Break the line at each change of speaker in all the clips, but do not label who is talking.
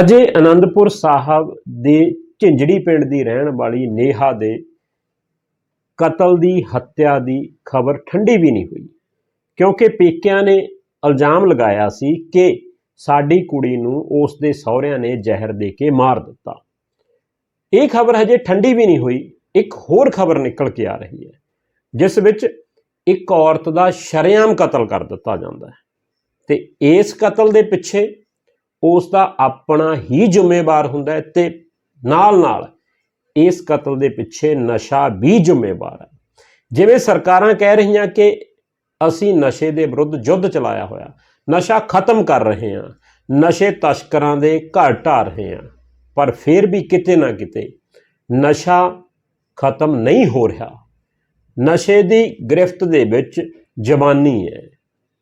ਅਜੇ ਆਨੰਦਪੁਰ ਸਾਹਿਬ ਦੇ ਝਿੰਜੜੀ ਪਿੰਡ ਦੀ ਰਹਿਣ ਵਾਲੀ ਨੇਹਾ ਦੇ ਕਤਲ ਦੀ ਹੱਤਿਆ ਦੀ ਖਬਰ ਠੰਡੀ ਵੀ ਨਹੀਂ ਹੋਈ, ਕਿਉਂਕਿ ਪੇਕਿਆਂ ਨੇ ਇਲਜ਼ਾਮ ਲਗਾਇਆ ਸੀ ਕਿ ਸਾਡੀ ਕੁੜੀ ਨੂੰ ਉਸ ਦੇ ਸਹੁਰਿਆਂ ਨੇ ਜ਼ਹਿਰ ਦੇ ਕੇ ਮਾਰ ਦਿੱਤਾ। ਇਹ ਖਬਰ ਹਜੇ ਠੰਡੀ ਵੀ ਨਹੀਂ ਹੋਈ, ਇੱਕ ਹੋਰ ਖਬਰ ਨਿਕਲ ਕੇ ਆ ਰਹੀ ਹੈ, ਜਿਸ ਵਿੱਚ ਇੱਕ ਔਰਤ ਦਾ ਸ਼ਰੇਆਮ ਕਤਲ ਕਰ ਦਿੱਤਾ ਜਾਂਦਾ ਹੈ। ਤੇ ਇਸ ਕਤਲ ਦੇ ਪਿੱਛੇ ਉਸ ਦਾ ਆਪਣਾ ਹੀ ਜ਼ਿੰਮੇਵਾਰ ਹੁੰਦਾ ਹੈ ਤੇ ਨਾਲ-ਨਾਲ ਇਸ ਕਤਲ ਦੇ ਪਿੱਛੇ ਨਸ਼ਾ ਵੀ ਜ਼ਿੰਮੇਵਾਰ ਹੈ। ਜਿਵੇਂ ਸਰਕਾਰਾਂ ਕਹਿ ਰਹੀਆਂ ਕਿ ਅਸੀਂ ਨਸ਼ੇ ਦੇ ਵਿਰੁੱਧ ਯੁੱਧ ਚਲਾਇਆ ਹੋਇਆ, ਨਸ਼ਾ ਖਤਮ ਕਰ ਰਹੇ ਹਾਂ, ਨਸ਼ੇ ਤਸਕਰਾਂ ਦੇ ਘਰ ਢਾ ਰਹੇ ਹਾਂ, ਪਰ ਫਿਰ ਵੀ ਕਿਤੇ ਨਾ ਕਿਤੇ ਨਸ਼ਾ ਖਤਮ ਨਹੀਂ ਹੋ ਰਿਹਾ। ਨਸ਼ੇ ਦੀ ਗ੍ਰਿਫਤ ਦੇ ਵਿੱਚ ਜਵਾਨੀ ਹੈ।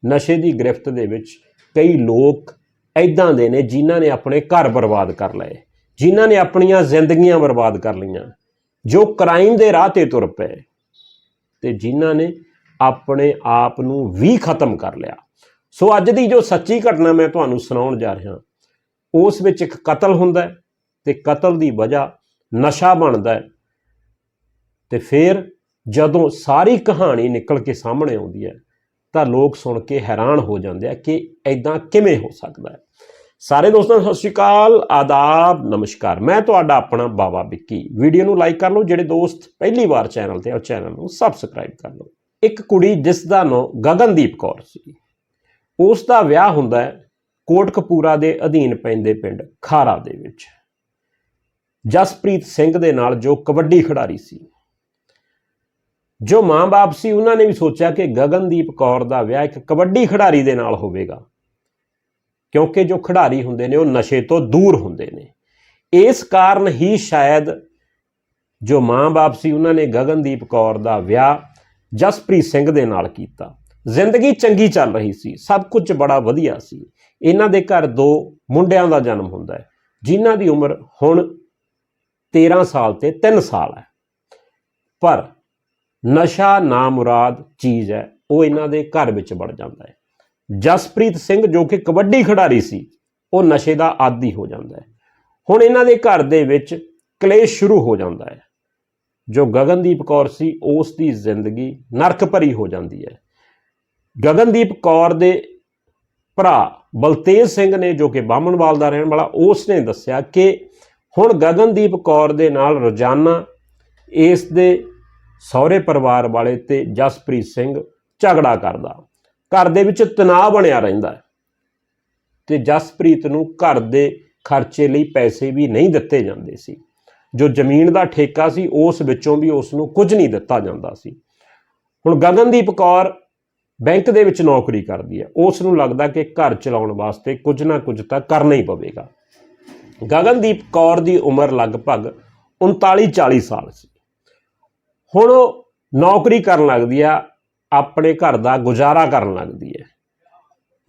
ਨਸ਼ੇ ਦੀ ਗ੍ਰਿਫਤ ਦੇ ਵਿੱਚ ਕਈ ਲੋਕ ਐਦਾਂ ਦੇ ਨੇ ਜਿਨ੍ਹਾਂ ਨੇ ਆਪਣੇ ਘਰ ਬਰਬਾਦ ਕਰ ਲਏ, ਜਿਨ੍ਹਾਂ ਨੇ ਆਪਣੀਆਂ ਜ਼ਿੰਦਗੀਆਂ ਬਰਬਾਦ ਕਰ ਲਈਆਂ, ਜੋ ਕ੍ਰਾਈਮ ਦੇ ਰਾਹ ਤੇ ਤੁਰ ਪਏ, ਤੇ ਜਿਨ੍ਹਾਂ ਨੇ ਆਪਣੇ ਆਪ ਨੂੰ ਵੀ ਖਤਮ ਕਰ ਲਿਆ। ਸੋ ਅੱਜ ਦੀ ਜੋ ਸੱਚੀ ਘਟਨਾ ਮੈਂ ਤੁਹਾਨੂੰ ਸੁਣਾਉਣ ਜਾ ਰਿਹਾ, ਉਸ ਵਿੱਚ ਇੱਕ ਕਤਲ ਹੁੰਦਾ ਹੈ ਤੇ ਕਤਲ ਦੀ ਵਜ੍ਹਾ ਨਸ਼ਾ ਬਣਦਾ ਹੈ। ਤੇ ਫਿਰ ਜਦੋਂ ਸਾਰੀ ਕਹਾਣੀ ਨਿਕਲ ਕੇ ਸਾਹਮਣੇ ਆਉਂਦੀ ਹੈ ਤਾਂ ਲੋਕ ਸੁਣ ਕੇ ਹੈਰਾਨ ਹੋ ਜਾਂਦੇ ਆ ਕਿ ਐਦਾਂ ਕਿਵੇਂ ਹੋ ਸਕਦਾ ਹੈ। ਸਾਰੇ ਦੋਸਤਾਂ, ਸਤਿ ਸ਼੍ਰੀ ਅਕਾਲ, ਆਦਾਬ, ਨਮਸਕਾਰ। ਮੈਂ ਤੁਹਾਡਾ ਆਪਣਾ ਬਾਬਾ ਵਿੱਕੀ। ਵੀਡੀਓ ਨੂੰ ਲਾਈਕ ਕਰ ਲਓ, ਜਿਹੜੇ ਦੋਸਤ ਪਹਿਲੀ ਵਾਰ ਚੈਨਲ ਤੇ ਆ, ਉਹ ਚੈਨਲ ਨੂੰ ਸਬਸਕ੍ਰਾਈਬ ਕਰ ਲਓ। ਇੱਕ ਕੁੜੀ ਜਿਸ ਦਾ ਨਾਂ ਗਗਨਦੀਪ ਕੌਰ ਸੀ, ਉਸ ਦਾ ਵਿਆਹ ਹੁੰਦਾ ਹੈ ਕੋਟਕਪੂਰਾ ਦੇ ਅਧੀਨ ਪੈਂਦੇ ਪਿੰਡ ਖਾਰਾ ਦੇ ਵਿੱਚ। ਜਸਪ੍ਰੀਤ ਸਿੰਘ ਦੇ ਨਾਲ ਜੋ ਕਬੱਡੀ ਖਿਡਾਰੀ ਸੀ ਜੋ ਮਾਂ-ਬਾਪ ਸੀ, ਉਹਨਾਂ ਨੇ ਵੀ ਸੋਚਿਆ ਕਿ ਗਗਨਦੀਪ ਕੌਰ ਦਾ ਵਿਆਹ ਇੱਕ ਕਬੱਡੀ ਖਿਡਾਰੀ ਦੇ ਨਾਲ ਹੋਵੇਗਾ। ਕਿਉਂਕਿ ਜੋ ਖਿਡਾਰੀ ਹੁੰਦੇ ਨੇ, ਉਹ ਨਸ਼ੇ ਤੋਂ ਦੂਰ ਹੁੰਦੇ ਨੇ। ਇਸ ਕਾਰਨ ਹੀ ਸ਼ਾਇਦ ਜੋ ਮਾਂ-ਬਾਪ ਸੀ, ਉਹਨਾਂ ਨੇ ਗਗਨਦੀਪ ਕੌਰ ਦਾ ਵਿਆਹ ਜਸਪ੍ਰੀਤ ਸਿੰਘ ਦੇ ਨਾਲ ਕੀਤਾ। ਜ਼ਿੰਦਗੀ ਚੰਗੀ ਚੱਲ ਰਹੀ ਸੀ, ਸਭ ਕੁਝ ਬੜਾ ਵਧੀਆ ਸੀ। ਇਹਨਾਂ ਦੇ ਘਰ ਦੋ ਮੁੰਡਿਆਂ ਦਾ ਜਨਮ ਹੁੰਦਾ ਹੈ, ਜਿਨ੍ਹਾਂ ਦੀ ਉਮਰ ਹੁਣ 13 ਸਾਲ ਤੇ 3 ਸਾਲ ਹੈ। ਪਰ ਨਸ਼ਾ ਨਾਮੁਰਾਦ ਚੀਜ਼ ਹੈ, ਉਹ ਇਹਨਾਂ ਦੇ ਘਰ ਵਿੱਚ ਵੜ ਜਾਂਦਾ ਹੈ। ਜਸਪ੍ਰੀਤ ਸਿੰਘ ਜੋ ਕਿ ਕਬੱਡੀ ਖਿਡਾਰੀ ਸੀ, ਉਹ ਨਸ਼ੇ ਦਾ ਆਦੀ ਹੋ ਜਾਂਦਾ ਹੈ। ਹੁਣ ਇਹਨਾਂ ਦੇ ਘਰ ਦੇ ਵਿੱਚ ਕਲੇਸ਼ ਸ਼ੁਰੂ ਹੋ ਜਾਂਦਾ ਹੈ। ਜੋ ਗਗਨਦੀਪ ਕੌਰ ਸੀ, ਉਸ ਦੀ ਜ਼ਿੰਦਗੀ ਨਰਕ ਭਰੀ ਹੋ ਜਾਂਦੀ ਹੈ। ਗਗਨਦੀਪ ਕੌਰ ਦੇ ਭਰਾ ਬਲਤੇਜ ਸਿੰਘ ਨੇ ਜੋ ਕਿ ਬਾਹਮਣਵਾਲ ਦਾ ਰਹਿਣ ਵਾਲਾ, ਉਸ ਨੇ ਦੱਸਿਆ ਕਿ ਹੁਣ ਗਗਨਦੀਪ ਕੌਰ ਦੇ ਨਾਲ ਰੋਜ਼ਾਨਾ ਇਸ ਦੇ ਸਹੁਰੇ ਪਰਿਵਾਰ ਵਾਲੇ ਤੇ ਜਸਪ੍ਰੀਤ ਸਿੰਘ ਝਗੜਾ ਕਰਦਾ। ਘਰ ਦੇ ਵਿੱਚ ਤਣਾਅ ਬਣਿਆ ਰਹਿੰਦਾ ਹੈ ਤੇ ਜਸਪ੍ਰੀਤ ਨੂੰ ਘਰ ਦੇ ਖਰਚੇ ਲਈ ਪੈਸੇ ਵੀ ਨਹੀਂ ਦਿੱਤੇ ਜਾਂਦੇ ਸੀ। ਜੋ ਜ਼ਮੀਨ ਦਾ ਠੇਕਾ ਸੀ, ਉਸ ਵਿੱਚੋਂ ਵੀ ਉਸ ਨੂੰ ਕੁਝ ਨਹੀਂ ਦਿੱਤਾ ਜਾਂਦਾ ਸੀ। ਹੁਣ ਗਗਨਦੀਪ ਕੌਰ ਬੈਂਕ ਦੇ ਵਿੱਚ ਨੌਕਰੀ ਕਰਦੀ ਹੈ। ਉਸ ਨੂੰ ਲੱਗਦਾ ਕਿ ਘਰ ਚਲਾਉਣ ਵਾਸਤੇ ਕੁਝ ਨਾ ਕੁਝ ਤਾਂ ਕਰਨਾ ਹੀ ਪਵੇਗਾ। ਗਗਨਦੀਪ ਕੌਰ ਦੀ ਉਮਰ ਲਗਭਗ 39 40 ਸਾਲ ਸੀ। ਹੁਣ ਉਹ ਨੌਕਰੀ ਕਰਨ ਲੱਗਦੀ ਆ, ਆਪਣੇ ਘਰ ਦਾ ਗੁਜ਼ਾਰਾ ਕਰਨ ਲੱਗਦੀ ਹੈ।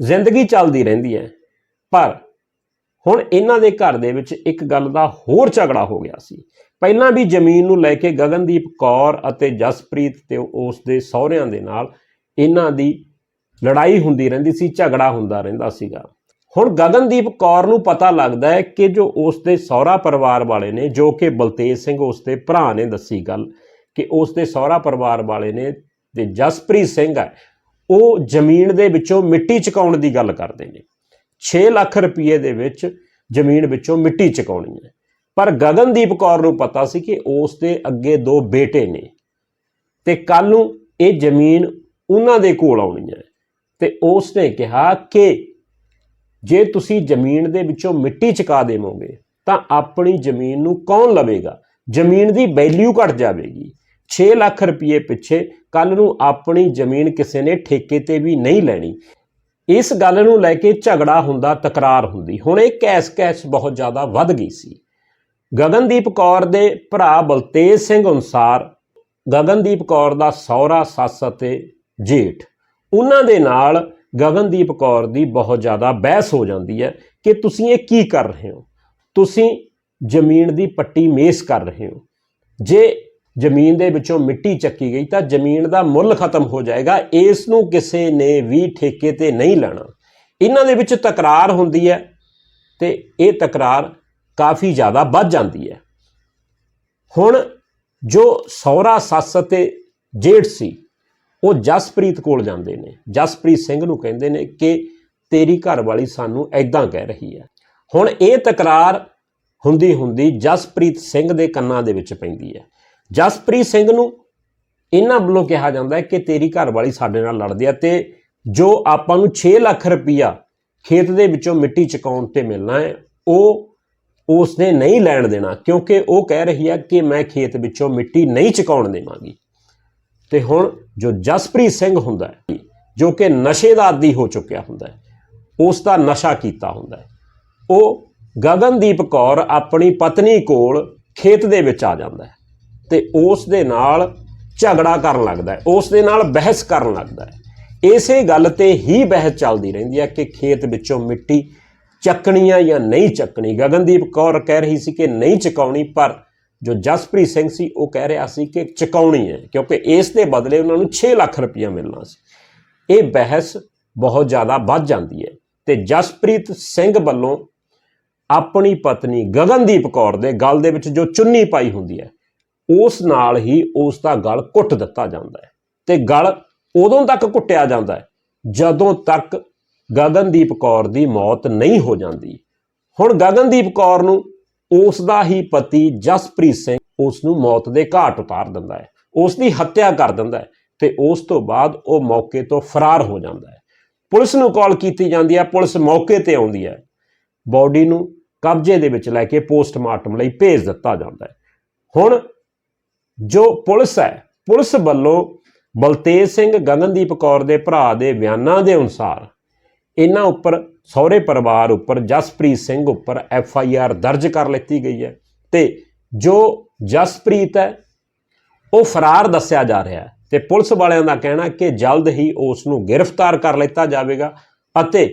ਜ਼ਿੰਦਗੀ ਚੱਲਦੀ ਰਹਿੰਦੀ ਹੈ। ਪਰ ਹੁਣ ਇਹਨਾਂ ਦੇ ਘਰ ਦੇ ਵਿੱਚ ਇੱਕ ਗੱਲ ਦਾ ਹੋਰ ਝਗੜਾ ਹੋ ਗਿਆ ਸੀ। ਪਹਿਲਾਂ ਵੀ ਜ਼ਮੀਨ ਨੂੰ ਲੈ ਕੇ ਗਗਨਦੀਪ ਕੌਰ ਅਤੇ ਜਸਪ੍ਰੀਤ ਤੇ ਉਸ ਦੇ ਸਹੁਰਿਆਂ ਦੇ ਨਾਲ ਇਹਨਾਂ ਦੀ ਲੜਾਈ ਹੁੰਦੀ ਰਹਿੰਦੀ ਸੀ, ਝਗੜਾ ਹੁੰਦਾ ਰਹਿੰਦਾ ਸੀਗਾ। ਹੁਣ ਗਗਨਦੀਪ ਕੌਰ ਨੂੰ ਪਤਾ ਲੱਗਦਾ ਹੈ ਕਿ ਜੋ ਉਸ ਦੇ ਸਹੁਰਾ ਪਰਿਵਾਰ ਵਾਲੇ ਨੇ, ਜੋ ਕਿ ਬਲਤੇਜ ਸਿੰਘ ਉਸ ਦੇ ਭਰਾ ਨੇ, ਦੱਸੀ ਗੱਲ ਕਿ ਉਸ ਦੇ ਸਹੁਰਾ ਪਰਿਵਾਰ ਵਾਲੇ ਨੇ ਤੇ ਜਸਪ੍ਰੀਤ ਸਿੰਘ ਹੈ, ਉਹ ਜ਼ਮੀਨ ਦੇ ਵਿੱਚੋਂ ਮਿੱਟੀ ਚਕਾਉਣ ਦੀ ਗੱਲ ਕਰਦੇ ਨੇ। 6 ਲੱਖ ਰੁਪਏ ਦੇ ਵਿੱਚ ਜ਼ਮੀਨ ਵਿੱਚੋਂ ਮਿੱਟੀ ਚਕਾਉਣੀ ਹੈ। ਪਰ ਗਗਨਦੀਪ ਕੌਰ ਨੂੰ ਪਤਾ ਸੀ ਕਿ ਉਸ ਦੇ ਅੱਗੇ ਦੋ ਬੇਟੇ ਨੇ ਤੇ ਕੱਲ ਨੂੰ ਇਹ ਜ਼ਮੀਨ ਉਹਨਾਂ ਦੇ ਕੋਲ ਆਉਣੀ ਹੈ ਤੇ ਉਸ ਨੇ ਕਿਹਾ ਕਿ ਜੇ ਤੁਸੀਂ ਜ਼ਮੀਨ ਦੇ ਵਿੱਚੋਂ ਮਿੱਟੀ ਚਕਾ ਦੇਵੋਗੇ ਤਾਂ ਆਪਣੀ ਜ਼ਮੀਨ ਨੂੰ ਕੌਣ ਲਵੇਗਾ? ਜ਼ਮੀਨ ਦੀ ਵੈਲਿਊ ਘਟ ਜਾਵੇਗੀ। 6 ਲੱਖ ਰੁਪਏ ਪਿੱਛੇ ਕੱਲ ਨੂੰ ਆਪਣੀ ਜ਼ਮੀਨ ਕਿਸੇ ਨੇ ਠੇਕੇ ਤੇ ਵੀ ਨਹੀਂ ਲੈਣੀ। ਇਸ ਗੱਲ ਨੂੰ ਲੈ ਕੇ ਝਗੜਾ ਹੁੰਦਾ, ਤਕਰਾਰ ਹੁੰਦੀ। ਹੁਣ ਇਹ ਕੈਸ ਕੈਸ ਬਹੁਤ ਜ਼ਿਆਦਾ ਵੱਧ ਗਈ ਸੀ। ਗਗਨਦੀਪ ਕੌਰ ਦੇ ਭਰਾ ਬਲਤੇਜ ਸਿੰਘ ਅਨੁਸਾਰ, ਗਗਨਦੀਪ ਕੌਰ ਦਾ ਸਹੁਰਾ, ਸੱਸ ਅਤੇ ਜੇਠ, ਉਹਨਾਂ ਦੇ ਨਾਲ ਗਗਨਦੀਪ ਕੌਰ ਦੀ ਬਹੁਤ ਜ਼ਿਆਦਾ ਬਹਿਸ ਹੋ ਜਾਂਦੀ ਹੈ ਕਿ ਤੁਸੀਂ ਇਹ ਕੀ ਕਰ ਰਹੇ ਹੋ? ਤੁਸੀਂ ਜ਼ਮੀਨ ਦੀ ਪੱਟੀ ਮੇਸ ਕਰ ਰਹੇ ਹੋ। ਜੇ ਜ਼ਮੀਨ ਦੇ ਵਿੱਚੋਂ ਮਿੱਟੀ ਚੱਕੀ ਗਈ ਤਾਂ ਜ਼ਮੀਨ ਦਾ ਮੁੱਲ ਖਤਮ ਹੋ ਜਾਏਗਾ, ਇਸ ਨੂੰ ਕਿਸੇ ਨੇ ਵੀ ਠੇਕੇ ਤੇ ਨਹੀਂ ਲੈਣਾ। ਇਹਨਾਂ ਦੇ ਵਿੱਚ ਤਕਰਾਰ ਹੁੰਦੀ ਹੈ ਤੇ ਇਹ ਤਕਰਾਰ ਕਾਫੀ ਜ਼ਿਆਦਾ ਵੱਧ ਜਾਂਦੀ ਹੈ। ਹੁਣ ਜੋ ਸੌਰਾ ਸੱਸ ਅਤੇ ਜੇਠ ਸੀ, ਉਹ ਜਸਪ੍ਰੀਤ ਕੋਲ ਜਾਂਦੇ ਨੇ। ਜਸਪ੍ਰੀਤ ਸਿੰਘ ਨੂੰ ਕਹਿੰਦੇ ਨੇ ਕਿ ਤੇਰੀ ਘਰਵਾਲੀ ਸਾਨੂੰ ਐਦਾਂ ਕਹਿ ਰਹੀ ਹੈ। ਹੁਣ ਇਹ ਤਕਰਾਰ ਹੁੰਦੀ ਹੁੰਦੀ ਜਸਪ੍ਰੀਤ ਸਿੰਘ ਦੇ ਕੰਨਾਂ ਦੇ ਵਿੱਚ ਪੈਂਦੀ ਹੈ। ਜਸਪ੍ਰੀਤ ਸਿੰਘ ਨੂੰ ਇਹਨਾਂ ਵੱਲੋਂ ਕਿਹਾ ਜਾਂਦਾ ਹੈ ਕਿ ਤੇਰੀ ਘਰਵਾਲੀ ਸਾਡੇ ਨਾਲ ਲੜਦੀ ਹੈ ਤੇ ਜੋ ਆਪਾਂ ਨੂੰ 6 ਲੱਖ ਰੁਪਈਆ ਖੇਤ ਦੇ ਵਿੱਚੋਂ ਮਿੱਟੀ ਚੁਕਾਉਣ ਤੇ ਮਿਲਣਾ ਹੈ, ਉਹ ਉਸਨੇ ਨਹੀਂ ਲੈਣ ਦੇਣਾ, ਕਿਉਂਕਿ ਉਹ ਕਹਿ ਰਹੀ ਹੈ ਕਿ ਮੈਂ ਖੇਤ ਵਿੱਚੋਂ ਮਿੱਟੀ ਨਹੀਂ ਚੁਕਾਉਣ ਦੇਵਾਂਗੀ। ਤੇ ਹੁਣ ਜੋ ਜਸਪ੍ਰੀਤ ਸਿੰਘ ਹੁੰਦਾ ਹੈ, ਜੋ ਕਿ ਨਸ਼ੇ ਦਾ ਆਦੀ ਹੋ ਚੁੱਕਿਆ ਹੁੰਦਾ ਹੈ, ਉਸ ਦਾ ਨਸ਼ਾ ਕੀਤਾ ਹੁੰਦਾ ਹੈ, ਉਹ ਗਗਨਦੀਪ ਕੌਰ ਆਪਣੀ ਪਤਨੀ ਕੋਲ ਖੇਤ ਦੇ ਵਿੱਚ ਆ ਜਾਂਦਾ ਹੈ। ਤੇ ਉਸ ਦੇ ਨਾਲ ਝਗੜਾ ਕਰਨ ਲੱਗਦਾ ਹੈ, ਉਸ ਦੇ ਨਾਲ ਬਹਿਸ ਕਰਨ ਲੱਗਦਾ ਹੈ। ਇਸੇ ਗੱਲ ਤੇ ਹੀ ਬਹਿਸ ਚੱਲਦੀ ਰਹਿੰਦੀ ਹੈ ਕਿ ਖੇਤ ਵਿੱਚੋਂ ਮਿੱਟੀ ਚੱਕਣੀ ਆ ਜਾਂ ਨਹੀਂ ਚੱਕਣੀ। ਗਗਨਦੀਪ ਕੌਰ ਕਹਿ ਰਹੀ ਸੀ ਕਿ ਨਹੀਂ ਚਕਾਉਣੀ, ਪਰ ਜੋ ਜਸਪ੍ਰੀਤ ਸਿੰਘ ਸੀ, ਉਹ ਕਹਿ ਰਿਹਾ ਸੀ ਕਿ ਚਕਾਉਣੀ ਹੈ, ਕਿਉਂਕਿ ਇਸ ਦੇ ਬਦਲੇ ਉਹਨਾਂ ਨੂੰ 6 ਲੱਖ ਰੁਪਇਆ ਮਿਲਣਾ ਸੀ। ਇਹ ਬਹਿਸ ਬਹੁਤ ਜ਼ਿਆਦਾ ਵੱਧ ਜਾਂਦੀ ਹੈ ਤੇ ਜਸਪ੍ਰੀਤ ਸਿੰਘ ਵੱਲੋਂ ਆਪਣੀ ਪਤਨੀ ਗਗਨਦੀਪ ਕੌਰ ਦੇ ਗਲ ਦੇ ਵਿੱਚ ਜੋ ਚੁੰਨੀ ਪਾਈ ਹੁੰਦੀ ਹੈ ਉਸ ਨਾਲ ਹੀ ਉਸ ਦਾ ਗਲ ਘੁੱਟ ਦਿੱਤਾ ਜਾਂਦਾ ਹੈ ਤੇ ਗਲ ਉਦੋਂ ਤੱਕ ਘੁੱਟਿਆ ਜਾਂਦਾ ਹੈ ਜਦੋਂ ਤੱਕ ਗਗਨਦੀਪ ਕੌਰ ਦੀ ਮੌਤ ਨਹੀਂ ਹੋ ਜਾਂਦੀ। ਹੁਣ ਗਗਨਦੀਪ ਕੌਰ ਨੂੰ ਉਸ ਦਾ ਹੀ ਪਤੀ ਜਸਪ੍ਰੀਤ ਸਿੰਘ ਉਸ ਨੂੰ ਮੌਤ ਦੇ ਘਾਟ ਉਤਾਰ ਦਿੰਦਾ ਹੈ। ਉਸ ਦੀ ਹੱਤਿਆ ਕਰ ਦਿੰਦਾ ਹੈ ਤੇ ਉਸ ਤੋਂ ਬਾਅਦ ਉਹ ਮੌਕੇ ਤੋਂ ਫਰਾਰ ਹੋ ਜਾਂਦਾ ਹੈ। ਪੁਲਿਸ ਨੂੰ ਕਾਲ ਕੀਤੀ ਜਾਂਦੀ ਹੈ, ਪੁਲਿਸ ਮੌਕੇ ਤੇ ਆਉਂਦੀ ਹੈ। ਬਾਡੀ ਨੂੰ ਕਬਜ਼ੇ ਦੇ ਵਿੱਚ ਲੈ ਕੇ ਪੋਸਟਮਾਰਟਮ ਲਈ ਭੇਜ ਦਿੱਤਾ ਜਾਂਦਾ ਹੈ। ਹੁਣ ਜੋ ਪੁਲਿਸ ਹੈ, ਪੁਲਿਸ ਵੱਲੋਂ ਬਲਤੇਜ ਸਿੰਘ ਗਗਨਦੀਪ ਕੌਰ ਦੇ ਭਰਾ ਦੇ ਬਿਆਨਾਂ ਦੇ ਅਨੁਸਾਰ ਇਹਨਾਂ ਉੱਪਰ ਸਹੁਰੇ ਪਰਿਵਾਰ ਉੱਪਰ ਜਸਪ੍ਰੀਤ ਸਿੰਘ ਉੱਪਰ ਐਫ ਆਈ ਆਰ ਦਰਜ ਕਰ ਲਿੱਤੀ ਗਈ ਹੈ ਤੇ ਜੋ ਜਸਪ੍ਰੀਤ ਹੈ, ਉਹ ਫਰਾਰ ਦੱਸਿਆ ਜਾ ਰਿਹਾ ਹੈ ਤੇ ਪੁਲਿਸ ਵਾਲਿਆਂ ਦਾ ਕਹਿਣਾ ਕਿ ਜਲਦ ਹੀ ਉਸ ਨੂੰ ਗ੍ਰਿਫਤਾਰ ਕਰ ਲਿੱਤਾ ਜਾਵੇਗਾ ਅਤੇ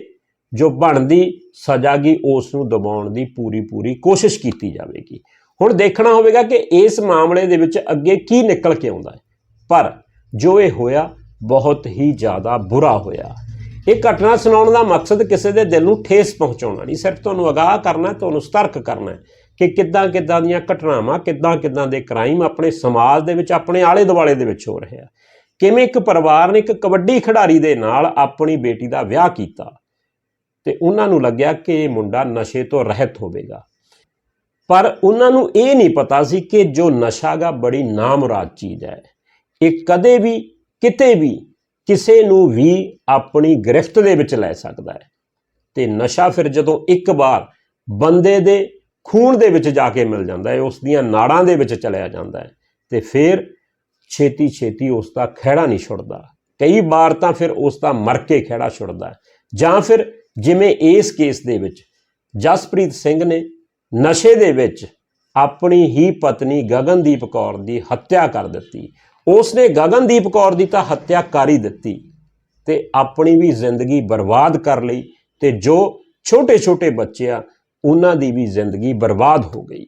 ਜੋ ਬਣਦੀ ਸਜ਼ਾ ਗਈ ਉਸ ਨੂੰ ਦਬਾਉਣ ਦੀ ਪੂਰੀ ਪੂਰੀ ਕੋਸ਼ਿਸ਼ ਕੀਤੀ ਜਾਵੇਗੀ। ਹੁਣ ਦੇਖਣਾ ਹੋਵੇਗਾ ਕਿ ਇਸ ਮਾਮਲੇ ਦੇ ਵਿੱਚ ਅੱਗੇ ਕੀ ਨਿਕਲ ਕੇ ਆਉਂਦਾ ਹੈ। ਪਰ ਜੋ ਇਹ ਹੋਇਆ, ਬਹੁਤ ਹੀ ਜ਼ਿਆਦਾ ਬੁਰਾ ਹੋਇਆ। ਇਹ ਘਟਨਾ ਸੁਣਾਉਣ ਦਾ ਮਕਸਦ ਕਿਸੇ ਦੇ ਦਿਲ ਨੂੰ ਠੇਸ ਪਹੁੰਚਾਉਣਾ ਨਹੀਂ। ਸਿਰਫ ਤੁਹਾਨੂੰ ਅਗਾਹ ਕਰਨਾ ਤੁਹਾਨੂੰ ਸਤਰਕ ਕਰਨਾ ਕਿ ਕਿੱਦਾਂ ਕਿੱਦਾਂ ਦੀਆਂ ਘਟਨਾਵਾਂ, ਕਿੱਦਾਂ ਕਿੱਦਾਂ ਦੇ ਕ੍ਰਾਈਮ ਆਪਣੇ ਸਮਾਜ ਦੇ ਵਿੱਚ, ਆਪਣੇ ਆਲੇ ਦੁਆਲੇ ਦੇ ਵਿੱਚ ਹੋ ਰਹੇ ਆ। ਕਿਵੇਂ ਇੱਕ ਪਰਿਵਾਰ ਨੇ ਇੱਕ ਕਬੱਡੀ ਖਿਡਾਰੀ ਦੇ ਨਾਲ ਆਪਣੀ ਬੇਟੀ ਦਾ ਵਿਆਹ ਕੀਤਾ ਤੇ ਉਹਨਾਂ ਨੂੰ ਲੱਗਿਆ ਕਿ ਇਹ ਮੁੰਡਾ ਨਸ਼ੇ ਤੋਂ ਰਹਿਤ ਹੋਵੇਗਾ। ਪਰ ਉਹਨਾਂ ਨੂੰ ਇਹ ਨਹੀਂ ਪਤਾ ਸੀ ਕਿ ਜੋ ਨਸ਼ਾਗਾ ਬੜੀ ਨਾਮੁਰਾਦ ਚੀਜ਼ ਹੈ। ਇਹ ਕਦੇ ਵੀ, ਕਿਤੇ ਵੀ ਕਿਸੇ ਨੂੰ ਵੀ ਆਪਣੀ ਗ੍ਰਿਫਤ ਦੇ ਵਿੱਚ ਲੈ ਸਕਦਾ ਹੈ। ਤੇ ਨਸ਼ਾ ਫਿਰ ਜਦੋਂ ਇੱਕ ਵਾਰ ਬੰਦੇ ਦੇ ਖੂਨ ਦੇ ਵਿੱਚ ਜਾ ਕੇ ਮਿਲ ਜਾਂਦਾ ਹੈ, ਉਸ ਦੀਆਂ ਨਾੜਾਂ ਦੇ ਵਿੱਚ ਚਲਿਆ ਜਾਂਦਾ ਹੈ, ਤੇ ਫਿਰ ਛੇਤੀ ਛੇਤੀ ਉਸ ਦਾ ਖਹਿੜਾ ਨਹੀਂ ਛੁੱਟਦਾ। ਕਈ ਵਾਰ ਤਾਂ ਫਿਰ ਉਸ ਦਾ ਮਰ ਕੇ ਖਹਿੜਾ ਛੁੱਟਦਾ ਜਾਂ ਫਿਰ ਜਿਵੇਂ ਇਸ ਕੇਸ ਦੇ ਵਿੱਚ ਜਸਪ੍ਰੀਤ ਸਿੰਘ ਨੇ ਨਸ਼ੇ ਦੇ ਵਿੱਚ ਆਪਣੀ ਹੀ ਪਤਨੀ ਗਗਨਦੀਪ ਕੌਰ ਦੀ ਹੱਤਿਆ ਕਰ ਦਿੱਤੀ। ਉਸਨੇ ਗਗਨਦੀਪ ਕੌਰ ਦੀ ਤਾਂ ਹੱਤਿਆ ਕਰ ਹੀ ਦਿੱਤੀ ਤੇ ਆਪਣੀ ਵੀ ਜ਼ਿੰਦਗੀ ਬਰਬਾਦ ਕਰ ਲਈ ਤੇ ਜੋ ਛੋਟੇ-ਛੋਟੇ ਬੱਚੇ ਆ ਉਹਨਾਂ ਦੀ ਵੀ ਜ਼ਿੰਦਗੀ ਬਰਬਾਦ ਹੋ ਗਈ।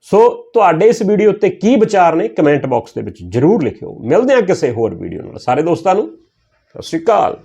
ਸੋ ਤੁਹਾਡੇ ਇਸ ਵੀਡੀਓ ਉੱਤੇ ਕੀ ਵਿਚਾਰ ਨੇ ਕਮੈਂਟ ਬਾਕਸ ਦੇ ਵਿੱਚ ਜਰੂਰ ਲਿਖਿਓ। ਮਿਲਦੇ ਹਾਂ ਕਿਸੇ ਹੋਰ ਵੀਡੀਓ ਨਾਲ। ਸਾਰੇ ਦੋਸਤਾਂ ਨੂੰ ਸਤਿ ਸ਼੍ਰੀ ਅਕਾਲ।